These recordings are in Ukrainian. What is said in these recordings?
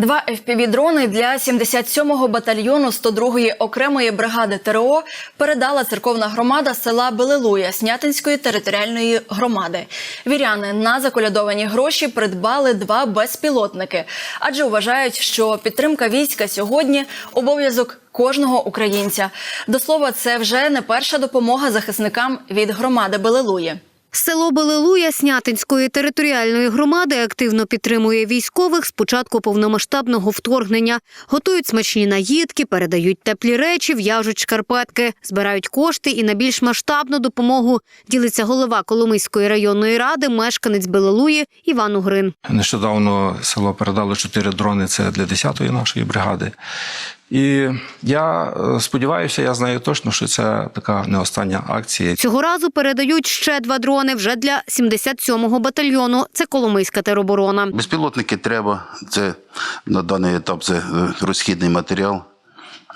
Два FPV-дрони для 77-го батальйону 102-ї окремої бригади ТРО передала церковна громада села Белилуя Снятинської територіальної громади. Віряни на заколядовані гроші придбали два безпілотники, адже вважають, що підтримка війська сьогодні обов'язок кожного українця. До слова, це вже не перша допомога захисникам від громади Белилуї. Село Белилуя Снятинської територіальної громади активно підтримує військових з початку повномасштабного вторгнення. Готують смачні наїдки, передають теплі речі, в'яжуть шкарпетки, збирають кошти і на більш масштабну допомогу ділиться голова Коломийської районної ради, мешканець Белилуї Іван Угрин. Нещодавно село передало чотири дрони. Це для 10-ї нашої бригади. І я е, сподіваюся, я знаю точно, що це така не остання акція. Цього разу передають ще два дрони вже для 77-го батальйону. Це Коломийська тероборона. Безпілотники треба. Це на даний етап це е, розхідний матеріал.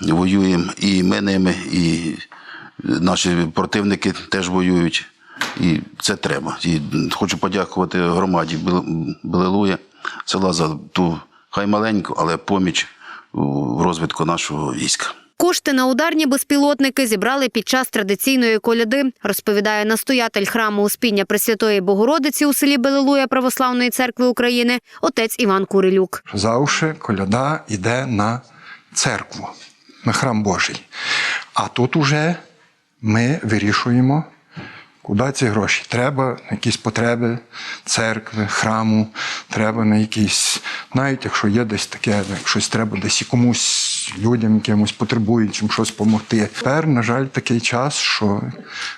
Воюємо і ми ними, і наші противники теж воюють. І це треба. І хочу подякувати громаді Бел- Белилуя, села за ту хай маленьку, але поміч у розвитку нашого війська. Кошти на ударні безпілотники зібрали під час традиційної коляди, розповідає настоятель храму Успіння Пресвятої Богородиці у селі Белилуя Православної церкви України отець Іван Курилюк. завжди коляда йде на церкву, на храм Божий. А тут уже ми вирішуємо, куди ці гроші. Треба якісь потреби церкви, храму, треба на якісь, навіть якщо є десь таке, як щось треба десь і комусь людям, якимось потребуючим щось допомогти. Тепер, на жаль, такий час, що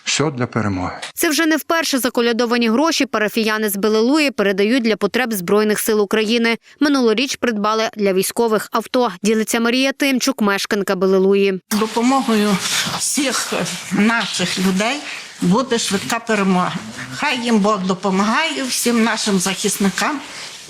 все для перемоги. Це вже не вперше заколядовані гроші парафіяни з Белилуї передають для потреб Збройних сил України. Минулоріч придбали для військових авто. Ділиться Марія Тимчук, мешканка Белилуї. допомогою всіх наших людей буде швидка перемога. Хай їм Бог допомагає всім нашим захисникам.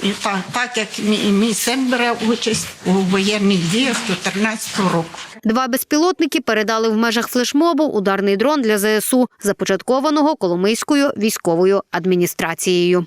І так, так як мій, мій син бере участь у воєнних діях 2014 року. Два безпілотники передали в межах флешмобу ударний дрон для ЗСУ, започаткованого Коломийською військовою адміністрацією.